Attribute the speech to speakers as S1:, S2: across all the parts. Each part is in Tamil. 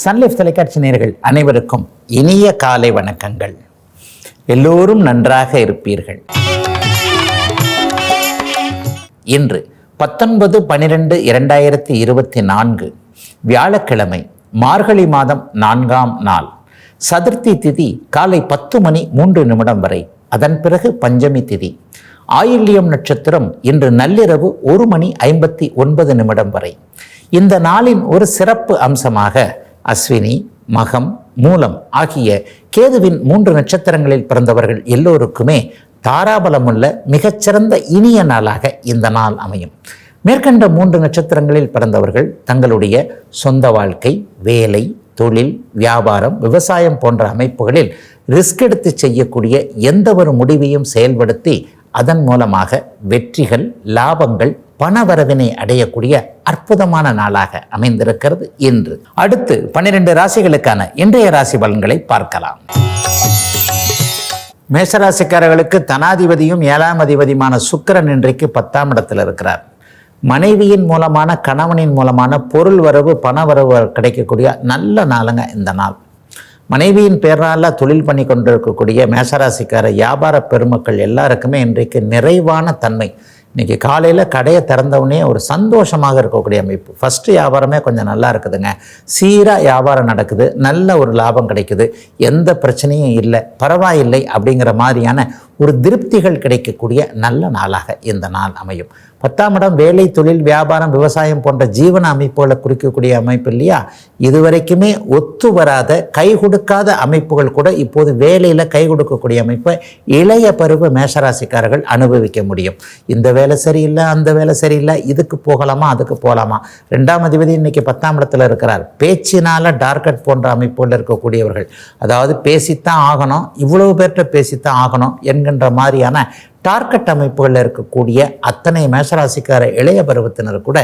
S1: சன்லைஃப் தொலைக்காட்சி நேர்கள் அனைவருக்கும் இனிய காலை வணக்கங்கள். எல்லோரும் நன்றாக இருப்பீர்கள். இன்று பத்தொன்பது பனிரெண்டு இரண்டாயிரத்தி இருபத்தி நான்கு வியாழக்கிழமை மார்கழி மாதம் நான்காம் நாள். சதுர்த்தி திதி காலை பத்து மணி மூன்று நிமிடம் வரை. அதன் பிறகு பஞ்சமி திதி. ஆயில்யம் நட்சத்திரம் இன்று நள்ளிரவு ஒரு மணி ஐம்பத்தி ஒன்பது நிமிடம் வரை. இந்த நாளின் ஒரு சிறப்பு அம்சமாக அஸ்வினி மகம் மூலம் ஆகிய கேதுவின் மூன்று நட்சத்திரங்களில் பிறந்தவர்கள் எல்லோருக்குமே தாராபலமுள்ள மிகச்சிறந்த இனிய நாளாக இந்த நாள் அமையும். மேற்கண்ட மூன்று நட்சத்திரங்களில் பிறந்தவர்கள் தங்களுடைய சொந்த வாழ்க்கை வேலை தொழில் வியாபாரம் விவசாயம் போன்ற அமைப்புகளில் ரிஸ்க் எடுத்து செய்யக்கூடிய எந்த ஒரு முடிவையும் செயல்படுத்தி அதன் மூலமாக வெற்றிகள் லாபங்கள் பணவரவினை அடையக்கூடிய அற்புதமான நாளாக அமைந்திருக்கிறது இன்று. அடுத்து பன்னிரண்டு ராசிகளுக்கான இன்றைய ராசி பலன்களை பார்க்கலாம். மேசராசிக்காரர்களுக்கு தனாதிபதியும் ஏழாம் அதிபதியுமான சுக்கிரன் இன்றைக்கு பத்தாம் இடத்தில் இருக்கிறார். மனைவியின் மூலமான கணவனின் மூலமான பொருள் வரவு பண வரவு கிடைக்கக்கூடிய நல்ல நாளுங்க இந்த நாள். மனைவியின் பேரால் தொழில் பண்ணி கொண்டிருக்கக்கூடிய மேசராசிக்கார வியாபார பெருமக்கள் எல்லாருக்குமே இன்றைக்கு நிறைவான தன்மை. இன்றைக்கி காலையில் கடையை திறந்தவுடனே ஒரு சந்தோஷமாக இருக்கக்கூடிய அமைப்பு. ஃபஸ்ட்டு வியாபாரமே கொஞ்சம் நல்லா இருக்குதுங்க. சீராக வியாபாரம் நடக்குது. நல்ல ஒரு லாபம் கிடைக்குது. எந்த பிரச்சனையும் இல்லை. பரவாயில்லை அப்படிங்கிற மாதிரியான ஒரு திருப்திகள் கிடைக்கக்கூடிய நல்ல நாளாக இந்த நாள் அமையும். பத்தாம் இடம் வேலை தொழில் வியாபாரம் விவசாயம் போன்ற ஜீவன அமைப்புகளை குறிக்கக்கூடிய அமைப்பு இல்லையா? இதுவரைக்குமே ஒத்து வராத கை கொடுக்காத அமைப்புகள் கூட இப்போது வேலையில் கை கொடுக்கக்கூடிய அமைப்பை இளைய பருவ மேஷராசிக்காரர்கள் அனுபவிக்க முடியும். இந்த வேலை சரியில்லை அந்த வேலை சரியில்லை இதுக்கு போகலாமா அதுக்கு போகலாமா? ரெண்டாம் அதிபதி இன்னைக்கு பத்தாம் இடத்துல இருக்கிறார். பேச்சினால டார்கெட் போன்ற அமைப்புகளில் இருக்கக்கூடியவர்கள். அதாவது பேசித்தான் ஆகணும் இவ்வளவு பேர்கிட்ட பேசித்தான் ஆகணும் என்கின்ற மாதிரியான டார்கெட் அமைப்புகளில் இருக்கக்கூடிய அத்தனை மேசராசிக்கார இளைய பருவத்தினர் கூட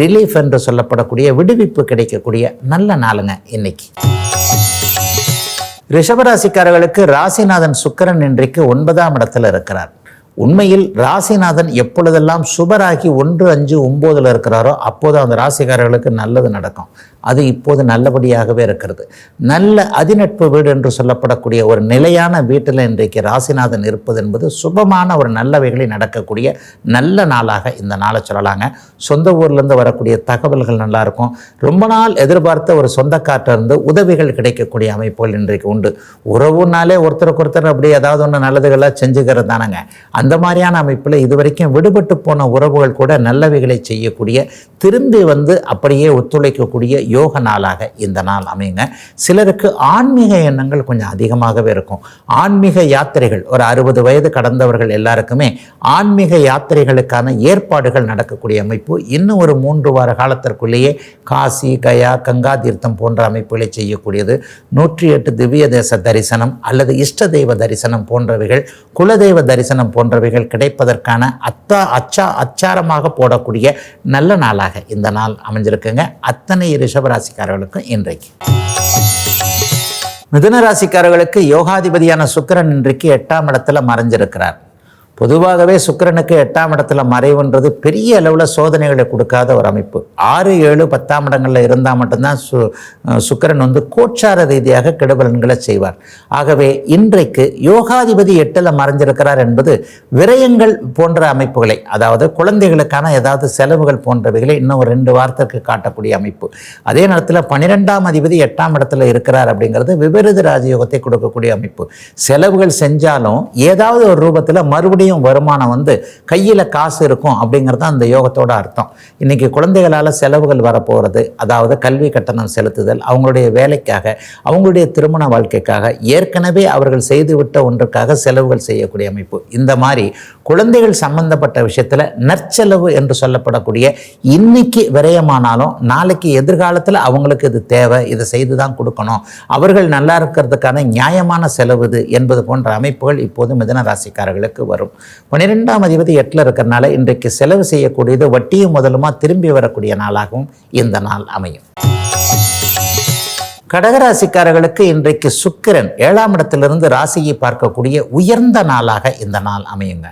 S1: ரிலீஃப் என்று சொல்லப்படக்கூடிய விடுவிப்பு கிடைக்கக்கூடிய நல்ல நாளுங்க இன்னைக்கு. ரிஷபராசிக்காரர்களுக்கு ராசிநாதன் சுக்கரன் இன்றைக்கு ஒன்பதாம் இடத்துல இருக்கிறார். உண்மையில் ராசிநாதன் எப்பொழுதெல்லாம் சுபராகி ஒன்று அஞ்சு ஒம்போதில் இருக்கிறாரோ அப்போது அந்த ராசிக்காரர்களுக்கு நல்லது நடக்கும். அது இப்போது நல்லபடியாகவே இருக்கிறது. நல்ல அதிநட்பு வீடு என்று சொல்லப்படக்கூடிய ஒரு நிலையான வீட்டில் இன்றைக்கு ராசிநாதன் இருப்பது என்பது சுபமான ஒரு நல்லவைகளை நடக்கக்கூடிய நல்ல நாளாக இந்த நாளை சொல்லலாங்க. சொந்த ஊர்லேருந்து வரக்கூடிய தகவல்கள் நல்லாயிருக்கும். ரொம்ப நாள் எதிர்பார்த்த ஒரு சொந்தக்காற்ற இருந்து உதவிகள் கிடைக்கக்கூடிய அமைப்புகள் இன்றைக்கு உண்டு. உறவுனாலே ஒருத்தருக்கு ஒருத்தர் அப்படி ஏதாவது ஒன்று நல்லதுகளாக செஞ்சுக்கிறது தானங்க. அந்த மாதிரியான அமைப்பில் இதுவரைக்கும் விடுபட்டு போன உறவுகள் கூட நல்லவைகளை செய்யக்கூடிய திரும்பி வந்து அப்படியே ஒத்துழைக்கக்கூடிய யோக நாளாக இந்த நாள் அமையுங்க. சிலருக்கு ஆன்மீக எண்ணங்கள் கொஞ்சம் அதிகமாகவே இருக்கும். ஆன்மீக யாத்திரைகள் ஒரு அறுபது வயது கடந்தவர்கள் எல்லாருக்குமே ஆன்மீக யாத்திரைகளுக்கான ஏற்பாடுகள் நடக்கக்கூடிய அமைப்பு. இன்னும் ஒரு மூன்று வார காலத்திற்குள்ளேயே காசி கயா கங்கா தீர்த்தம் போன்ற அமைப்புகளை செய்யக்கூடியது. நூற்றி எட்டு திவ்ய தேச தரிசனம் அல்லது இஷ்ட தெய்வ தரிசனம் போன்றவைகள் குலதெய்வ தரிசனம் போன்றவைகள் கிடைப்பதற்கான அத்தா அச்சா அச்சாரமாக போடக்கூடிய நல்ல நாளாக இந்த நாள் அமைஞ்சிருக்குங்க. அத்தனை ரிஷபராசிக்காரர்களுக்கும் இன்றைக்கு. மிதுன ராசிக்காரர்களுக்கு யோகாதிபதியான சுக்கிரன் இன்றைக்கு எட்டாம் இடத்துல மறைஞ்சிருக்கிறார். பொதுவாகவே சுக்கிரனுக்கு எட்டாம் இடத்துல மறைவுன்றது பெரிய அளவில் சோதனைகளை கொடுக்காத ஒரு அமைப்பு. ஆறு ஏழு பத்தாம் இடங்களில் இருந்தால் மட்டும்தான் சு சுக்கிரன் வந்து கோச்சார ரீதியாக கெடுபலன்களை செய்வார். ஆகவே இன்றைக்கு யோகாதிபதி எட்டில் மறைஞ்சிருக்கிறார் என்பது விரயங்கள் போன்ற அமைப்புகளை அதாவது குழந்தைகளுக்கான ஏதாவது செலவுகள் போன்றவைகளை இன்னும் ஒரு ரெண்டு வாரத்திற்கு காட்டக்கூடிய அமைப்பு. அதே நேரத்தில் பன்னிரெண்டாம் அதிபதி எட்டாம் இடத்துல இருக்கிறார் அப்படிங்கிறது விபரீத ராஜயோகத்தை கொடுக்கக்கூடிய அமைப்பு. செலவுகள் செஞ்சாலும் ஏதாவது ஒரு ரூபத்தில் மறுபடியும் வருமானம் வந்து கையில் காசு இருக்கும் அப்படிங்கிறது அந்த யோகத்தோட அர்த்தம். இன்னைக்கு குழந்தைகளால் செலவுகள் வரப்போகிறது அதாவது கல்வி கட்டணம் செலுத்துதல் அவங்களுடைய வேலைக்காக அவங்களுடைய திருமண வாழ்க்கைக்காக ஏற்கனவே அவர்கள் செய்துவிட்ட ஒன்றுக்காக செலவுகள் செய்யக்கூடிய அமைப்பு. இந்த மாதிரி குழந்தைகள் சம்பந்தப்பட்ட விஷயத்தில் நற்செலவு என்று சொல்லப்படக்கூடிய இன்னைக்கு விரயமானாலும் நாளைக்கு எதிர்காலத்தில் அவங்களுக்கு இது தேவை இதை செய்து தான் கொடுக்கணும். அவர்கள் நல்லா இருக்கிறதுக்கான நியாயமான செலவு இது என்பது போன்ற அமைப்புகள் இப்போது மிதன ராசிக்காரர்களுக்கு வரும். பன்னிரெண்டாம் அதிபதி எட்டில் இருக்கிறனால இன்றைக்கு செலவு செய்யக்கூடியது வட்டியும் முதலுமா திரும்பி வரக்கூடிய நாளாகவும் இந்த நாள் அமையும். கடகராசிக்காரர்களுக்கு இன்றைக்கு சுக்கிரன் ஏழாம் இடத்திலிருந்து ராசியை பார்க்கக்கூடிய உயர்ந்த நாளாக இந்த நாள் அமையுங்க.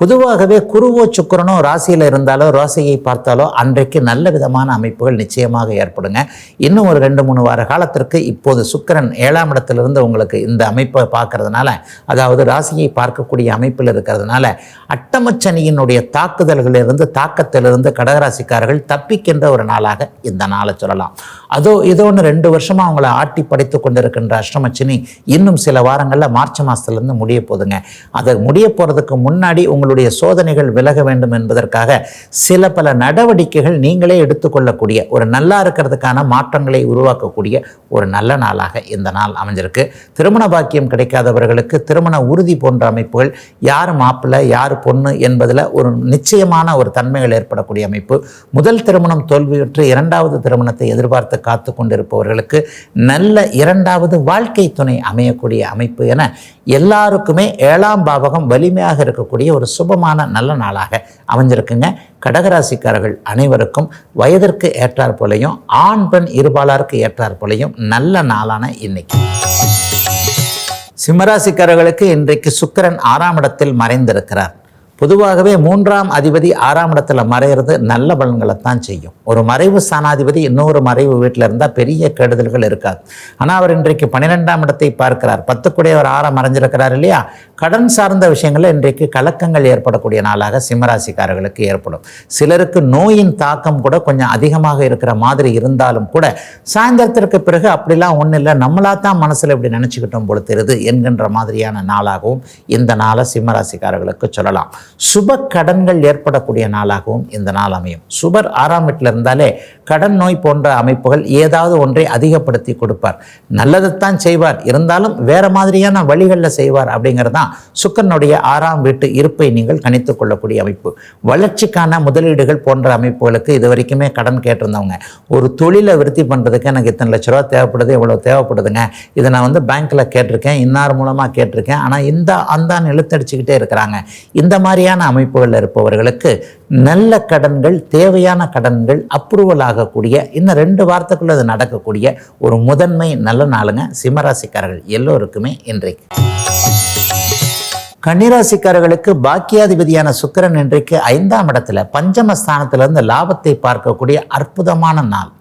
S1: பொதுவாகவே குருவோ சுக்கிரனோ ராசியில் இருந்தாலோ ராசியை பார்த்தாலோ அன்றைக்கு நல்ல விதமான அமைப்புகள் நிச்சயமாக ஏற்படுங்க. இன்னும் ஒரு ரெண்டு மூணு வார காலத்திற்கு இப்போது சுக்கிரன் ஏழாம் இடத்திலிருந்து உங்களுக்கு இந்த அமைப்பை பார்க்கறதுனால அதாவது ராசியை பார்க்கக்கூடிய அமைப்பில் இருக்கிறதுனால அட்டமச்சனியினுடைய தாக்குதல்களிலிருந்து தாக்கத்திலிருந்து கடகராசிக்காரர்கள் தப்பிக்கின்ற ஒரு நாளாக இந்த நாளை சொல்லலாம். அதோ இதோ ஒன்று ரெண்டு வருஷமாக அவங்கள ஆட்டி படைத்து கொண்டிருக்கின்ற அஷ்டமச்சினி இன்னும் சில வாரங்களில் மார்ச் மாதத்துலேருந்து முடிய போதுங்க அதை முடிய போகிறதுக்கு முன்னாடி உங்களுடைய சோதனைகள் விலக வேண்டும் என்பதற்காக சில பல நடவடிக்கைகள் நீங்களே எடுத்துக்கொள்ளக்கூடிய ஒரு நல்லா இருக்கிறதுக்கான மாற்றங்களை உருவாக்கக்கூடிய ஒரு நல்ல நாளாக இந்த நாள் அமைஞ்சிருக்கு. திருமண பாக்கியம் கிடைக்காதவர்களுக்கு திருமண உறுதி போன்ற அமைப்புகள் யார் மாப்பிள்ளை யார் பொண்ணு என்பதில் ஒரு நிச்சயமான ஒரு தன்மைகள் ஏற்படக்கூடிய அமைப்பு. முதல் திருமணம் தோல்வியுற்று இரண்டாவது திருமணத்தை எதிர்பார்த்து காத்து கொண்டிருப்பவர்களுக்கு நல்ல இரண்டாவது வாழ்க்கை துணை அமையக்கூடிய அமைப்பு என எல்லாருக்குமே ஏழாம் பாவகம் வலிமையாக இருக்கக்கூடிய ஒரு சுபமான நல்ல நாளாக அமைஞ்சிருக்குங்க. கடகராசிக்காரர்கள் அனைவருக்கும் வயதிற்கு ஏற்றாற் போலையும் ஆண் பெண் இருபாலாருக்கு ஏற்றாற் போலையும் நல்ல நாளான இன்னைக்கு. சிம்மராசிக்காரர்களுக்கு இன்றைக்கு சுக்கிரன் ஆறாம் இடத்தில் மறைந்திருக்கிறார். பொதுவாகவே மூன்றாம் அதிபதி ஆறாம் இடத்துல மறையிறது நல்ல பலன்களை தான் செய்யும். ஒரு மறைவு ஸ்தானாதிபதி இன்னொரு மறைவு வீட்டில் இருந்தால் பெரிய கெடுதல்கள் இருக்காது. ஆனால் அவர் இன்றைக்கு பன்னிரெண்டாம் இடத்தை பார்க்கிறார். பத்துக்குடையவர் ஆறாம் மறைஞ்சிருக்கிறார் இல்லையா? கடன் சார்ந்த விஷயங்களில் இன்றைக்கு கலக்கங்கள் ஏற்படக்கூடிய நாளாக சிம்மராசிக்காரர்களுக்கு ஏற்படும். சிலருக்கு நோயின் தாக்கம் கூட கொஞ்சம் அதிகமாக இருக்கிற மாதிரி இருந்தாலும் கூட சாயந்தரத்திற்கு பிறகு அப்படிலாம் ஒன்றும் இல்லை. நம்மளா தான் மனசில் இப்படி நினச்சிக்கிட்டோம் பொழுது என்கின்ற மாதிரியான நாளாகவும் இந்த நாளை சிம்மராசிக்காரர்களுக்கு சொல்லலாம். சுப கடன்கள் ஏற்படக்கூடிய நாளாகவும் இந்த நாள் அமையும். சுபர் ஆறாம் வீட்டில் இருந்தாலே கடன் நோய் போன்ற அமைப்புகள் ஏதாவது ஒன்றை அதிகப்படுத்தி கொடுப்பார். நல்லதைத்தான் செய்வார். இருந்தாலும் வேற மாதிரியான வழிகளில் செய்வார் அப்படிங்கிறது தான் சுக்கரனுடைய ஆறாம் வீட்டு இருப்பை நீங்கள் கணித்துக் கொள்ளக்கூடிய அமைப்பு. வளர்ச்சிக்கான முதலீடுகள் போன்ற அமைப்புகளுக்கு இது வரைக்குமே கடன் கேட்டிருந்தவங்க. ஒரு தொழிலை விருத்தி பண்ணுறதுக்கு எனக்கு இத்தனை லட்ச ரூபா தேவைப்படுது இவ்வளோ தேவைப்படுதுங்க. இதை நான் வந்து பேங்க்கில் கேட்டிருக்கேன் இன்னார் மூலமாக கேட்டிருக்கேன். ஆனால் இந்த அந்தான் இழுத்தடிச்சுக்கிட்டே இருக்கிறாங்க. இந்த மாதிரி மாதிரியான அமைப்புகளில் இருப்பவர்களுக்கு நல்ல கடன்கள் தேவையான கடன்கள் அப்ரூவல் ஆகக்கூடிய இந்த ரெண்டு வாரத்துக்குள்ள அது நடக்கக்கூடிய ஒரு முதன்மை நல்ல நாளுங்க சிம்மராசிக்காரர்கள் எல்லோருக்குமே இன்றைக்கு. கன்னிராசிக்காரர்களுக்கு பாக்கியாதிபதியான சுக்கரன் இன்றைக்கு ஐந்தாம் இடத்துல பஞ்சமஸ்தானத்திலிருந்து லாபத்தை பார்க்கக்கூடிய அற்புதமான நாள்.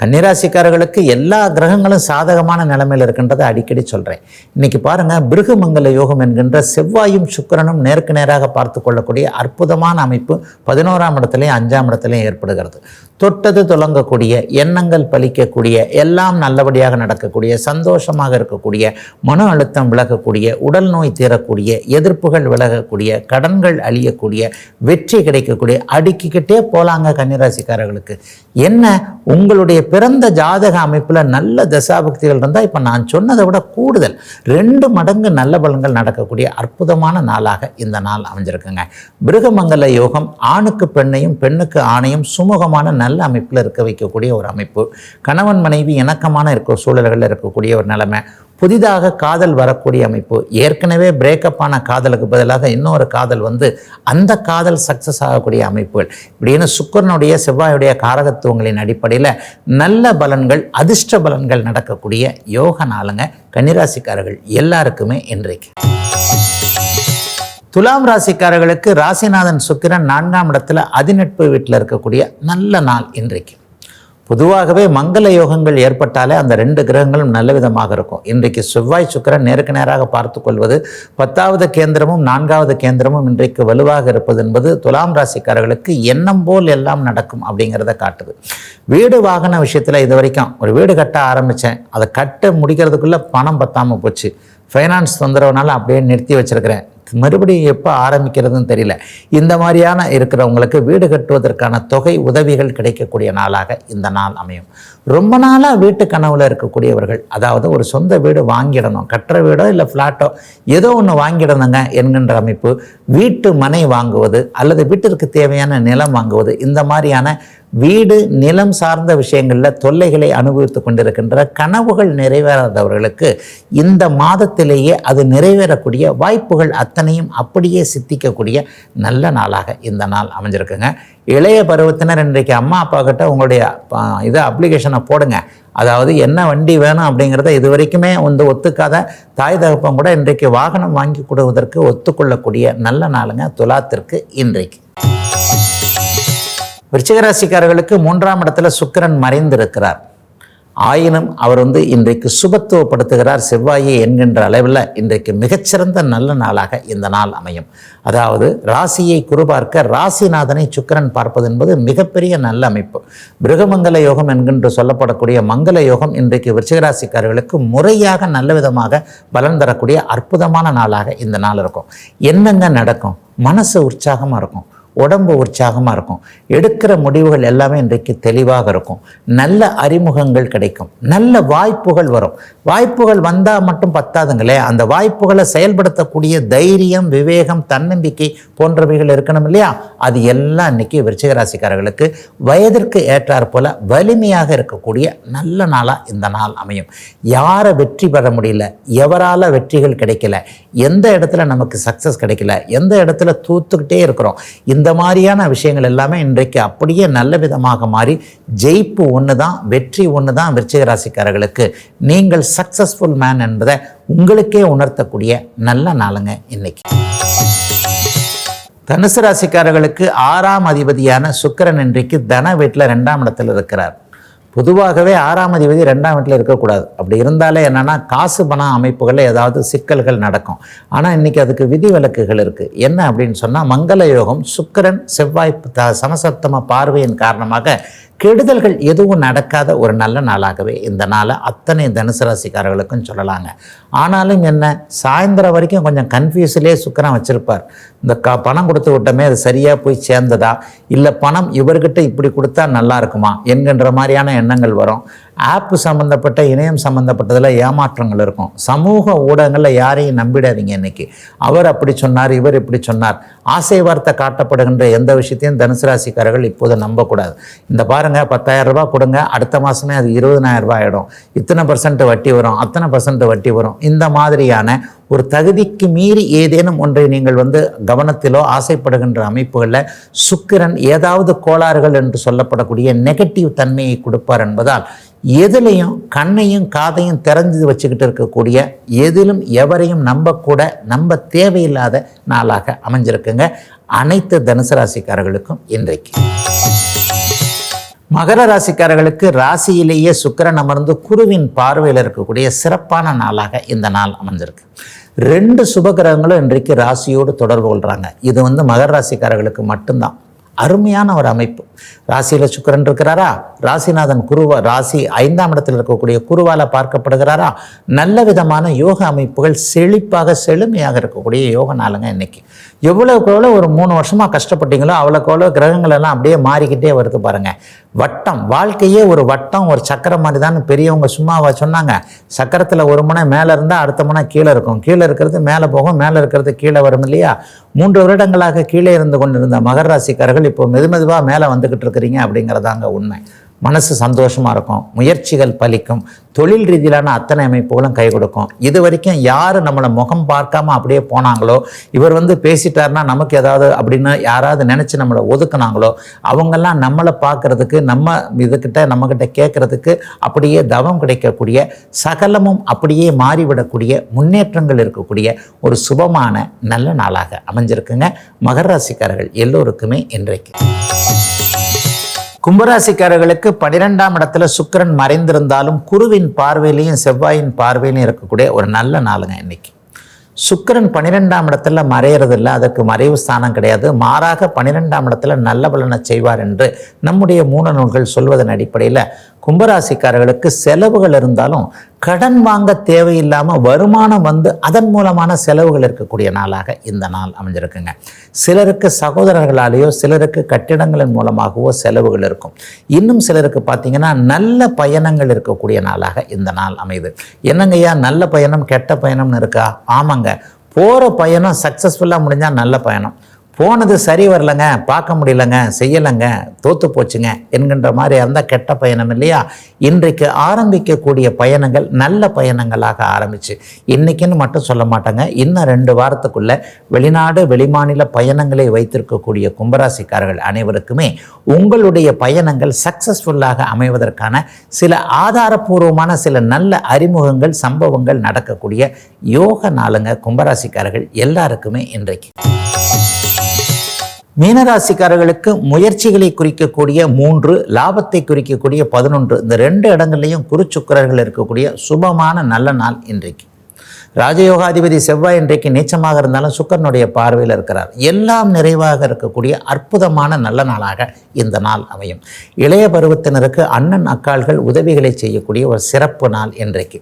S1: கன்னிராசிக்காரர்களுக்கு எல்லா கிரகங்களும் சாதகமான நிலைமையில் இருக்கின்றதை அடிக்கடி சொல்கிறேன் இன்னைக்கு பாருங்கள் பிருகுமங்கல யோகம் என்கின்ற செவ்வாயும் சுக்கிரனும் நேருக்கு நேராக பார்த்து கொள்ளக்கூடிய அற்புதமான அமைப்பு பதினோராம் இடத்துலையும் அஞ்சாம் இடத்துலையும் ஏற்படுகிறது. தொட்டது தொடங்கக்கூடிய எண்ணங்கள் பலிக்கக்கூடிய எல்லாம் நல்லபடியாக நடக்கக்கூடிய சந்தோஷமாக இருக்கக்கூடிய மன அழுத்தம் விலகக்கூடிய உடல் நோய் தீரக்கூடிய எதிர்ப்புகள் விலகக்கூடிய கடன்கள் அழியக்கூடிய வெற்றி கிடைக்கக்கூடிய அடுக்கிக்கிட்டே போலாங்க கன்னிராசிக்காரர்களுக்கு. என்ன உங்களுடைய பிறந்த ஜாதக அமைப்பில் நல்ல தசாபக்திகள் இருந்தால் இப்போ நான் சொன்னதை விட கூடுதல். ரெண்டு மடங்கு நல்ல பலன்கள் நடக்கக்கூடிய அற்புதமான நாளாக இந்த நாள் அமைஞ்சிருக்குங்க. பிருகமங்கல யோகம் ஆணுக்கு பெண்ணையும் பெண்ணுக்கு ஆணையும் சுமூகமான நல்ல அமைப்பில் இருக்க வைக்கக்கூடிய ஒரு அமைப்பு. கணவன் மனைவி இணக்கமான இருக்க சூழல்களில் இருக்கக்கூடிய ஒரு நிலைமை. புதிதாக காதல் வரக்கூடிய அமைப்பு. ஏற்கனவே பிரேக்கப் ஆன காதலுக்கு பதிலாக இன்னொரு காதல் வந்து அந்த காதல் சக்ஸஸ் ஆகக்கூடிய அமைப்புகள். இப்படின்னு சுக்கரனுடைய செவ்வாயுடைய காரகத்துவங்களின் அடிப்படையில் நல்ல பலன்கள் அதிர்ஷ்ட பலன்கள் நடக்கக்கூடிய யோக நாளுங்க. கன்னிராசிக்காரர்கள் எல்லாருக்குமே இன்றைக்கு. துலாம் ராசிக்காரர்களுக்கு ராசிநாதன் சுக்கிரன் நான்காம் இடத்துல அதிநட்பு வீட்டில் இருக்கக்கூடிய நல்ல நாள் இன்றைக்கு. பொதுவாகவே மங்கள யோகங்கள் ஏற்பட்டாலே அந்த ரெண்டு கிரகங்களும் நல்ல விதமாக இருக்கும். இன்றைக்கு செவ்வாய் சுக்கிரன் நேருக்கு நேராக பார்த்து கொள்வது பத்தாவது கேந்திரமும் நான்காவது கேந்திரமும் இன்றைக்கு வலுவாக இருப்பது என்பது துலாம் ராசிக்காரர்களுக்கு எண்ணம் போல் எல்லாம் நடக்கும் அப்படிங்கிறத காட்டுது. வீடு வாகன விஷயத்தில் இது வரைக்கும் ஒரு வீடு கட்ட ஆரம்பித்தேன் அதை கட்ட முடிக்கிறதுக்குள்ளே பணம் பத்தாமல் போச்சு. ஃபைனான்ஸ் தொந்தரவுனால அப்படியே நிறுத்தி வச்சிருக்கிறேன். மறுபடியும் எப்போ ஆரம்பிக்கிறதுன்னு தெரியல. இந்த மாதிரியான இருக்கிறவங்களுக்கு வீடு கட்டுவதற்கான தொகை உதவிகள் கிடைக்கக்கூடிய நாளாக இந்த நாள் அமையும். ரொம்ப நாளாக வீட்டு கனவுல இருக்கக்கூடியவர்கள் அதாவது ஒரு சொந்த வீடு வாங்கிடணும் கட்டுற வீடோ இல்லை ஃப்ளாட்டோ ஏதோ ஒன்று வாங்கிடணுங்க என்கின்ற அமைப்பு வீட்டு மனை வாங்குவது அல்லது வீட்டிற்கு தேவையான நிலம் வாங்குவது இந்த மாதிரியான வீடு நிலம் சார்ந்த விஷயங்களில் தொல்லைகளை அனுபவித்து கொண்டிருக்கின்ற கனவுகள் நிறைவேறாதவர்களுக்கு இந்த மாதத்திலேயே அது நிறைவேறக்கூடிய வாய்ப்புகள் அத்தனையும் அப்படியே சித்திக்கக்கூடிய நல்ல நாளாக இந்த நாள் அமைஞ்சிருக்குங்க. இளைய பருவத்தினர் இன்றைக்கு அம்மா அப்பா கிட்ட உங்களுடைய இது அப்ளிகேஷன் அடிஷனை போடுங்க. அதாவது என்ன வண்டி வேணும் அப்படிங்கிறத இது வரைக்குமே வந்து ஒத்துக்காத தாய் தகப்பம் கூட இன்றைக்கு வாகனம் வாங்கி கொடுவதற்கு ஒத்துக்கொள்ளக்கூடிய நல்ல நாளுங்க துலாத்திற்கு இன்றைக்கு. விருச்சிகராசிக்காரர்களுக்கு மூன்றாம் இடத்துல சுக்கிரன் மறைந்திருக்கிறார். ஆயினும் அவர் வந்து இன்றைக்கு சுபத்துவப்படுத்துகிறார் செவ்வாயை என்கின்ற அளவில் இன்றைக்கு மிகச்சிறந்த நல்ல நாளாக இந்த நாள் அமையும். அதாவது ராசியை குறுபார்க்க ராசிநாதனை சுக்கிரன் பார்ப்பது என்பது மிகப்பெரிய நல்ல அமைப்பு. பிருகமங்கல யோகம் என்கின்ற சொல்லப்படக்கூடிய மங்கள யோகம் இன்றைக்கு விருச்சிகராசிக்காரர்களுக்கு முறையாக நல்ல விதமாக பலன் தரக்கூடிய அற்புதமான நாளாக இந்த நாள் இருக்கும். என்னங்க நடக்கும்? மனசு உற்சாகமாக இருக்கும். உடம்பு உற்சாகமாக இருக்கும். எடுக்கிற முடிவுகள் எல்லாமே இன்றைக்கு தெளிவாக இருக்கும். நல்ல அறிமுகங்கள் கிடைக்கும். நல்ல வாய்ப்புகள் வரும். வாய்ப்புகள் வந்தால் மட்டும் பத்தாதுங்களே. அந்த வாய்ப்புகளை செயல்படுத்தக்கூடிய தைரியம் விவேகம் தன்னம்பிக்கை போன்றவைகள் இருக்கணும் இல்லையா? அது எல்லாம் இன்னைக்கு விருச்சிகராசிக்காரர்களுக்கு வயதிற்கு ஏற்றாற் போல வலிமையாக இருக்கக்கூடிய நல்ல நாளாக இந்த நாள் அமையும். யாரை வெற்றி பெற முடியல? எவரால் வெற்றிகள் கிடைக்கல? எந்த இடத்துல நமக்கு சக்ஸஸ் கிடைக்கல? எந்த இடத்துல தூத்துக்கிட்டே இருக்கிறோம்? இந்த இந்த மாதிரியான விஷயங்கள் எல்லாமே இன்றைக்கு அப்படியே நல்ல விதமாக மாறி ஜெயிப்பு ஒன்று தான் வெற்றி ஒன்று தான் விருச்சிக ராசிக்காரர்களுக்கு. நீங்கள் சக்ஸஸ்ஃபுல் மேன் என்பதை உங்களுக்கே உணர்த்தக்கூடிய நல்ல நாளுங்க இன்னைக்கு. தனுசு ராசிக்காரர்களுக்கு ஆறாம் அதிபதியான சுக்கிரன் இன்றைக்கு தன வீட்டில் ரெண்டாம் இடத்தில் இருக்கிறார். பொதுவாகவே ஆறாம் அதிபதி ரெண்டாம் வீட்டில் இருக்கக்கூடாது. அப்படி இருந்தாலே என்னென்னா காசு பணம் அமைப்புகளில் ஏதாவது சிக்கல்கள் நடக்கும். ஆனால் இன்றைக்கி அதுக்கு விதி விலக்குகள் இருக்குது என்ன அப்படின்னு சொன்னால் மங்கள யோகம் சுக்கிரன் செவ்வாய் த சமசப்தம பார்வையின் காரணமாக கெடுதல்கள் எதுவும் நடக்காத ஒரு நல்ல நாளாகவே இந்த நாளை அத்தனை தனுசு ராசிக்காரர்களுக்கும் சொல்லலாங்க. ஆனாலும் என்ன சாயந்தரம் வரைக்கும் கொஞ்சம் கன்ஃபியூஸ்லேயே சுக்கரம் வச்சுருப்பார். இந்த க பணம் கொடுத்து விட்டோமே அது சரியாக போய் சேர்ந்ததா? இல்லை பணம் இவர்கிட்ட இப்படி கொடுத்தா நல்லா இருக்குமா? என்கின்ற மாதிரியான எண்ணங்கள் வரும். ஆப்பு சம்மந்தப்பட்ட இணையம் சம்மந்தப்பட்டதில் ஏமாற்றங்கள் இருக்கும். சமூக ஊடகங்களில் யாரையும் நம்பிடாதீங்க இன்னைக்கு. அவர் அப்படி சொன்னார் இவர் இப்படி சொன்னார். ஆசை வார்த்தை காட்டப்படுகின்ற எந்த விஷயத்தையும் தனுசு ராசிக்காரர்கள் இப்போது நம்பக்கூடாது. இந்த பாருங்கள் பத்தாயிரம் ரூபாய் கொடுங்க அடுத்த மாதமே அது இருபதனாயிரம் ரூபாய் ஆகிடும் இத்தனை பர்சன்ட் வட்டி வரும் அத்தனை பர்சன்ட் வட்டி வரும். இந்த மாதிரியான ஒரு தகுதிக்கு மீறி ஏதேனும் ஒன்றை நீங்கள் வந்து கவனத்திலோ ஆசைப்படுகின்ற அமைப்புகளில் சுக்கிரன் ஏதாவது கோளாறுகள் என்று சொல்லப்படக்கூடிய நெகட்டிவ் தன்மையை கொடுப்பார் என்பதால் எதுலையும் கண்ணையும் காதையும் திறந்து வச்சுக்கிட்டு இருக்கக்கூடிய எதிலும் எவரையும் நம்பக்கூட நம்ப தேவையில்லாத நாளாக அமைஞ்சிருக்குங்க. அனைத்து தனுசு ராசிக்காரர்களுக்கும் இன்றைக்கு. மகர ராசிக்காரர்களுக்கு ராசியிலேயே சுக்கிரன் அமர்ந்து குருவின் பார்வையில் இருக்கக்கூடிய சிறப்பான நாளாக இந்த நாள் அமைஞ்சிருக்கு. ரெண்டு சுபகிரகங்களும் இன்றைக்கு ராசியோடு தொடர்பு கொள்கிறாங்க இது வந்து மகர ராசிக்காரர்களுக்கு மட்டும்தான். அருமையான ஒரு அமைப்பு. ராசியில் சுக்கரன் இருக்கிறாரா? ராசிநாதன் குருவ ராசி ஐந்தாம் இடத்தில் இருக்கக்கூடிய குருவால பார்க்கப்படுகிறாரா? நல்ல விதமான யோக அமைப்புகள் செழிப்பாக செழுமையாக இருக்கக்கூடிய யோக நாளுங்க இன்னைக்கு. எவ்வளவுக்கு எவ்வளோ ஒரு மூணு வருஷமாக கஷ்டப்பட்டீங்களோ அவ்வளோக்கு எவ்வளோ கிரகங்கள் எல்லாம் அப்படியே மாறிக்கிட்டே வருது பாருங்க. வட்டம் வாழ்க்கையே ஒரு வட்டம் ஒரு சக்கரம் மாதிரி தான் பெரியவங்க சும்மாவா சொன்னாங்க. சக்கரத்தில் ஒரு முனை மேலே இருந்தால் அடுத்த முனை கீழே இருக்கும். கீழே இருக்கிறது மேலே போகும் மேலே இருக்கிறது கீழே வரும் இல்லையா? மூன்று வருடங்களாக கீழே இருந்து கொண்டிருந்த மகர ராசிக்காரர்கள் இப்போ மெதுமெதுவாக மேலே வந்து வந்துக்கிட்டு இருக்கிறீங்க அப்படிங்கிறதாங்க உண்மை. மனசு சந்தோஷமாக இருக்கும். முயற்சிகள் பலிக்கும். தொழில் ரீதியிலான அத்தனை அமைப்புகளும் கை கொடுக்கும். இது வரைக்கும் யார் நம்மளை முகம் பார்க்காம அப்படியே போனாங்களோ இவர் வந்து பேசிட்டாருன்னா நமக்கு ஏதாவது அப்படின்னு யாராவது நினச்சி நம்மளை ஒதுக்குனாங்களோ அவங்கெல்லாம் நம்மளை பார்க்கறதுக்கு நம்ம இதுக்கிட்ட நம்மக்கிட்ட கேட்கறதுக்கு அப்படியே தவம் கிடைக்கக்கூடிய சகலமும் அப்படியே மாறிவிடக்கூடிய முன்னேற்றங்கள் இருக்கக்கூடிய ஒரு சுபமான நல்ல நாளாக அமைஞ்சிருக்குங்க. மகர ராசிக்காரர்கள் எல்லோருக்குமே இன்றைக்கு. கும்பராசிக்காரர்களுக்கு பன்னிரெண்டாம் இடத்துல சுக்கிரன் மறைந்திருந்தாலும் குருவின் பார்வையிலையும் செவ்வாயின் பார்வையிலையும் இருக்கக்கூடிய ஒரு நல்ல நாளுங்க இன்னைக்கு. சுக்கிரன் பன்னிரெண்டாம் இடத்துல மறையறதில்ல அதற்கு மறைவு ஸ்தானம் கிடையாது. மாறாக பன்னிரெண்டாம் இடத்துல நல்ல பலனை செய்வார் என்று நம்முடைய மூல நூல்கள் சொல்வதன் அடிப்படையில் கும்பராசிக்காரர்களுக்கு செலவுகள் இருந்தாலும் கடன் வாங்க தேவையில்லாமல் வருமானம் வந்து அதன் மூலமான செலவுகள் இருக்கக்கூடிய நாளாக இந்த நாள் அமைஞ்சிருக்குங்க. சிலருக்கு சகோதரர்களாலேயோ சிலருக்கு கட்டிடங்களின் மூலமாகவோ செலவுகள் இருக்கும். இன்னும் சிலருக்கு பார்த்தீங்கன்னா நல்ல பயணங்கள் இருக்கக்கூடிய நாளாக இந்த நாள் அமையுது. என்னங்கய்யா நல்ல பயணம் கெட்ட பயணம்னு இருக்கா? ஆமாங்க. போகிற பயணம் சக்ஸஸ்ஃபுல்லாக முடிஞ்சால் நல்ல பயணம். போனது சரி வரலங்க பார்க்க முடியலங்க செய்யலைங்க தோத்து போச்சுங்க என்கின்ற மாதிரி அந்த கெட்ட பயணம் இல்லையா? இன்றைக்கு ஆரம்பிக்கக்கூடிய பயணங்கள் நல்ல பயணங்களாக ஆரம்பிச்சு. இன்னைக்குன்னு மட்டும் சொல்ல மாட்டாங்க. இன்னும் ரெண்டு வாரத்துக்குள்ள வெளிநாடு வெளிமாநில பயணங்களை வைத்திருக்கக்கூடிய கும்பராசிக்காரர்கள் அனைவருக்குமே உங்களுடைய பயணங்கள் சக்சஸ்ஃபுல்லாக அமைவதற்கான சில ஆதாரபூர்வமான சில நல்ல அறிமுகங்கள் சம்பவங்கள் நடக்கக்கூடிய யோக நாளுங்க கும்பராசிக்காரர்கள் எல்லாருக்குமே இன்றைக்கு. மீனராசிக்காரர்களுக்கு முயற்சிகளை குறிக்கக்கூடிய மூன்று லாபத்தை குறிக்கக்கூடிய பதினொன்று இந்த ரெண்டு இடங்கள்லையும் குருச்சுக்கரர்கள் இருக்கக்கூடிய சுபமான நல்ல நாள் இன்றைக்கு. ராஜயோகாதிபதி செவ்வாய் இன்றைக்கு நீச்சமாக இருந்தாலும் சுக்கரனுடைய பார்வையில் இருக்கிறார். எல்லாம் நிறைவாக இருக்கக்கூடிய அற்புதமான நல்ல நாளாக இந்த நாள் அமையும். இளைய பருவத்தினருக்கு அண்ணன் அக்காள்கள் உதவிகளை செய்யக்கூடிய ஒரு சிறப்பு நாள் இன்றைக்கு.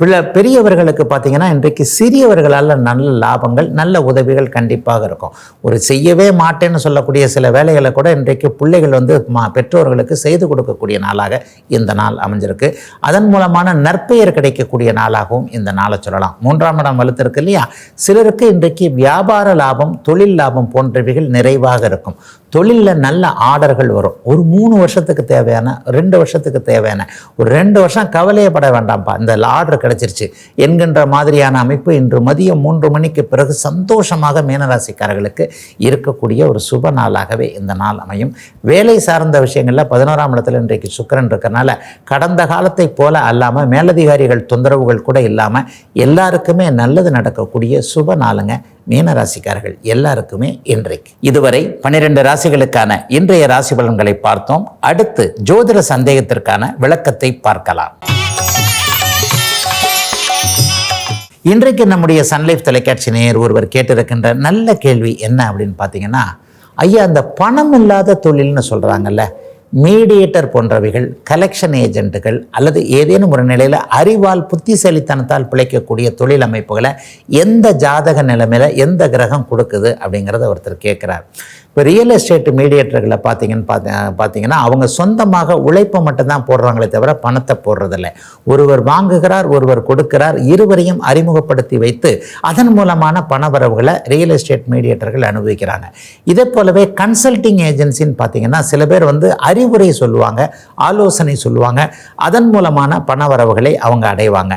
S1: பிள்ளை பெரியவர்களுக்கு பார்த்தீங்கன்னா இன்றைக்கு சிறியவர்களால் நல்ல லாபங்கள் நல்ல உதவிகள் கண்டிப்பாக இருக்கும். ஒரு செய்யவே மாட்டேன்னு சொல்லக்கூடிய சில வேலைகளை கூட இன்றைக்கு பிள்ளைகள் வந்து மா பெற்றோர்களுக்கு செய்து கொடுக்கக்கூடிய நாளாக இந்த நாள் அமைஞ்சிருக்கு. அதன் மூலமான நற்பெயர் கிடைக்கக்கூடிய நாளாகவும் இந்த நாளை சொல்லலாம். மூன்றாம் இடம் வலுத்திருக்கு இல்லையா? சிலருக்கு இன்றைக்கு வியாபார லாபம் தொழில் லாபம் போன்றவைகள் நிறைவாக இருக்கும். தொழிலில் நல்ல ஆர்டர்கள் வரும். ஒரு மூணு வருஷத்துக்கு தேவையான ரெண்டு வருஷத்துக்கு தேவையான ஒரு ரெண்டு வருஷம் கவலையப்பட வேண்டாம்ப்பா. இந்த ஆர்டர் கிடைச்சிருச்சு. என்கின்ற மாதிரியான அமைப்பு இன்று மதியம் மூன்று மணிக்கு பிறகு சந்தோஷமாக மீனராசிக்காரர்களுக்கு இருக்கக்கூடிய ஒரு சுப நாளாகவே இந்த நாள் அமையும். வேலை சார்ந்த விஷயங்களில் பதினோராம் இடத்துல இன்றைக்கு சுக்கரன் இருக்கறனால கடந்த காலத்தை போல அல்லாமல் மேலதிகாரிகள் தொந்தரவுகள் கூட இல்லாமல் எல்லாருக்குமே நல்லது நடக்கக்கூடிய சுப நாளுங்க. மீனராசிக்காரர்கள் எல்லாருக்குமே இன்றைக்கு. இதுவரை பன்னிரெண்டு ராசிகளுக்கான இன்றைய ராசி பலன்களை பார்த்தோம். அடுத்து ஜோதிட சந்தேகத்திற்கான விளக்கத்தை பார்க்கலாம். இன்றைக்கு நம்முடைய சன்லைஃப் தொலைக்காட்சி நேயர் ஒருவர் கேட்டிருக்கின்ற நல்ல கேள்வி என்ன அப்படின்னு பார்த்தீங்கன்னா ஐயா அந்த பணம் இல்லாத தொழில்னு சொல்கிறாங்கல்ல மீடியேட்டர் போன்றவைகள் கலெக்ஷன் ஏஜென்ட்டுகள் அல்லது ஏதேனும் ஒரு நிலையில் அறிவால் புத்திசாலித்தனத்தால் பிழைக்கக்கூடிய தொழில் அமைப்புகளை எந்த ஜாதக நிலைமையில் எந்த கிரகம் கொடுக்குது அப்படிங்கிறத ஒருத்தர் கேட்குறார். இப்போ ரியல் எஸ்டேட் மீடியேட்டர்களை பார்த்தீங்கன்னு பார்த்த பார்த்தீங்கன்னா அவங்க சொந்தமாக உழைப்பை மட்டும்தான் போடுறாங்களே தவிர பணத்தை போடுறதில்ல. ஒருவர் வாங்குகிறார் ஒருவர் கொடுக்கிறார் இருவரையும் அறிமுகப்படுத்தி வைத்து அதன் மூலமான பணவரவுகளை ரியல் எஸ்டேட் மீடியேட்டர்கள் அனுபவிக்கிறாங்க. இதே போலவே கன்சல்டிங் ஏஜென்சின்னு பார்த்தீங்கன்னா சில பேர் வந்து அறிவுரை சொல்லுவாங்க ஆலோசனை சொல்லுவாங்க அதன் மூலமான பணவரவுகளை அவங்க அடைவாங்க.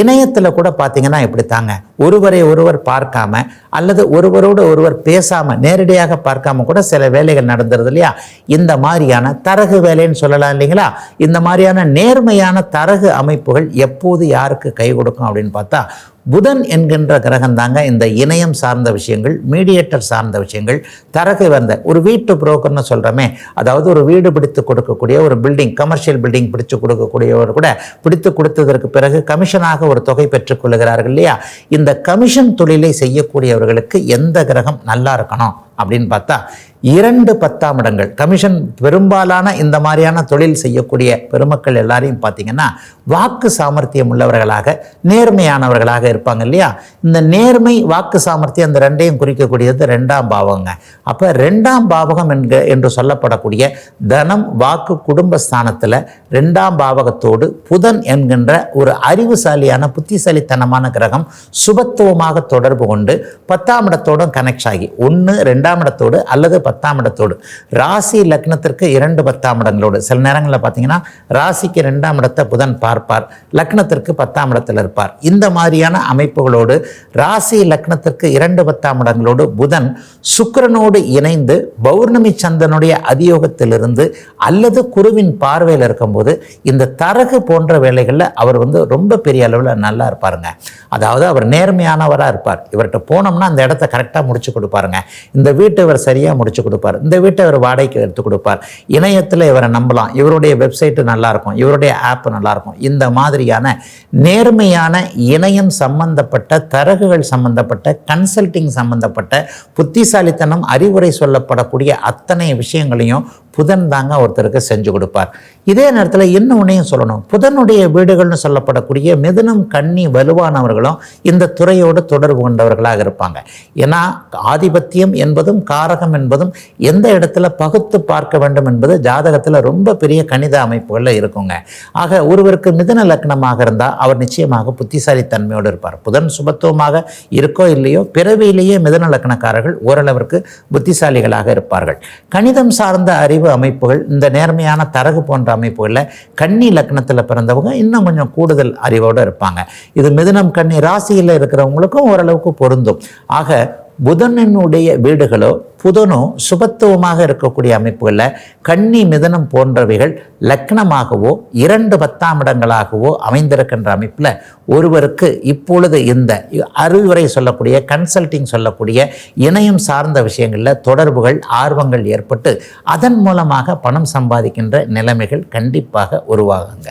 S1: இணையத்தில் கூட பார்த்தீங்கன்னா இப்படி தாங்க ஒருவரை ஒருவர் பார்க்காம அல்லது ஒருவரோடு ஒருவர் பேசாம நேரடியாக பார்க்காம கூட சில வேலைகள் நடந்துருது இல்லையா? இந்த மாதிரியான தரகு வேலைன்னு சொல்லலாம் இல்லைங்களா? இந்த மாதிரியான நேர்மையான தரகு அமைப்புகள் எப்போது யாருக்கு கை கொடுக்கும் அப்படின்னு பார்த்தா புதன் என்கின்ற கிரகம் தாங்க இந்த இணையம் சார்ந்த விஷயங்கள் மீடியேட்டர் சார்ந்த விஷயங்கள் தரகை வந்த ஒரு வீட்டு புரோக்கர்னு சொல்கிறோமே அதாவது ஒரு வீடு பிடித்து கொடுக்கக்கூடிய ஒரு பில்டிங் கமர்ஷியல் பில்டிங் பிடித்து கொடுக்கக்கூடியவர் கூட பிடித்து கொடுத்ததற்கு பிறகு கமிஷனாக ஒரு தொகை பெற்றுக்கொள்கிறார்கள் இல்லையா? இந்த கமிஷன் தொழிலை செய்யக்கூடியவர்களுக்கு எந்த கிரகம் நல்லா இருக்கணும் அப்படின்னு பார்த்தா இரண்டு பத்தாம் இடங்கள் கமிஷன் பெரும்பாலான இந்த மாதிரியான தொழில் செய்யக்கூடிய பெருமக்கள் எல்லாரையும் பார்த்தீங்கன்னா வாக்கு சாமர்த்தியம் உள்ளவர்களாக நேர்மையானவர்களாக இருப்பாங்க இல்லையா? இந்த நேர்மை வாக்கு சாமர்த்தியம் அந்த ரெண்டையும் குறிக்கக்கூடியது ரெண்டாம் பாவங்க. அப்போ ரெண்டாம் பாவகம் என்க என்று சொல்லப்படக்கூடிய தனம் வாக்கு குடும்ப ஸ்தானத்தில் ரெண்டாம் பாவகத்தோடு புதன் என்கின்ற ஒரு அறிவுசாலியான புத்திசாலித்தனமான கிரகம் சுபத்துவமாக தொடர்பு கொண்டு பத்தாம் இடத்தோடும் கனெக்ட் ஆகி ஒன்று ரெண்டாம் இடத்தோடு அல்லது பத்தாம் இடத்தோடு. ராசி லக்னத்திற்கு இரண்டு பத்தாம் இடங்களோடு. சில நேரங்களில் பார்த்தீங்கன்னா ராசிக்கு ரெண்டாம் இடத்தை புதன் பார்ப்பார். லக்னத்திற்கு பத்தாம் இடத்தில் இருப்பார். இந்த மாதிரியான அமைப்புகளோடு ராசி லக்னத்திற்கு இரண்டு பத்தாம் இடங்களோடு புதன் சுக்கரனோடு இணைந்து பௌர்ணமி சந்தனுடைய அதியோகத்திலிருந்து அல்லது குருவின் பார்வையில் இருக்கும்போது இந்த தரகு போன்ற வேலைகளில் அவர் வந்து ரொம்ப பெரிய அளவில் நல்லா இருப்பாருங்க. அதாவது அவர் நேர்மையானவராக இருப்பார். இவர்கிட்ட போனோம்னா அந்த இடத்த கரெக்டாக முடிச்சு கொடுப்பாருங்க. இந்த வீட்டை இவர் சரியாக முடிச்சு கொடுப்பார். இந்த வீட்டை இவர் வாடகைக்கு எடுத்து கொடுப்பார். இணையத்தில் இவரை நம்பலாம். இவருடைய வெப்சைட்டு நல்லாயிருக்கும். இவருடைய ஆப் நல்லாயிருக்கும். இந்த மாதிரியான நேர்மையான இணையம் சம்பந்தப்பட்ட தரகுகள் சம்பந்தப்பட்ட கன்சல்டிங் சம்பந்தப்பட்ட புத்திசாலித்தனம் அறிவுரை சொல்லப்படக்கூடிய அத்தனை விஷயங்களையும் புதன் தாங்க ஒருத்தருக்கு செஞ்சு கொடுப்பார். இதே நேரத்தில் இன்னொன்னையும் சொல்லணும். புதனுடைய வீடுகள்னு சொல்லப்படக்கூடிய மிதுனம் கண்ணி வலுவானவர்களும் இந்த துறையோடு தொடர்பு கொண்டவர்களாக இருப்பாங்க. ஏன்னா ஆதிபத்தியம் என்பதும் காரகம் என்பதும் எந்த இடத்துல பகுத்து பார்க்க வேண்டும் என்பது ஜாதகத்தில் ரொம்ப பெரிய கணித அமைப்புகளில் இருக்குங்க. ஆக ஒருவருக்கு மிதன லக்னமாக இருந்தால் அவர் நிச்சயமாக புத்திசாலித்தன்மையோடு இருப்பார். புதன் சுபத்துவமாக இருக்கோ இல்லையோ பிறவியிலேயே மிதன லக்னக்காரர்கள் ஓரளவிற்கு புத்திசாலிகளாக இருப்பார்கள். கணிதம் சார்ந்த அறிவு அமைப்புகள் இந்த நேர்மையான தரகு போன்ற அமைப்புகளில் கன்னி லக்னத்தில் பிறந்தவங்க இன்னும் கொஞ்சம் கூடுதல் அறிவோடு இருப்பாங்க. இது மிதுனம் கன்னி ராசியில் இருக்கிறவங்களுக்கும் ஓரளவுக்கு பொருந்தும். ஆக புதனினுடைய வீடுகளோ புதனோ சுபத்துவமாக இருக்கக்கூடிய அமைப்புகளில் கன்னி மிதனம் போன்றவைகள் லக்னமாகவோ இரண்டு பத்தாம் இடங்களாகவோ அமைந்திருக்கின்ற அமைப்பில் ஒருவருக்கு இப்பொழுது இந்த அறிவுரை சொல்லக்கூடிய கன்சல்டிங் சொல்லக்கூடிய இணையம் சார்ந்த விஷயங்களில் தொடர்புகள் ஆர்வங்கள் ஏற்பட்டு அதன் மூலமாக பணம் சம்பாதிக்கின்ற நிலைமைகள் கண்டிப்பாக உருவாகுங்க.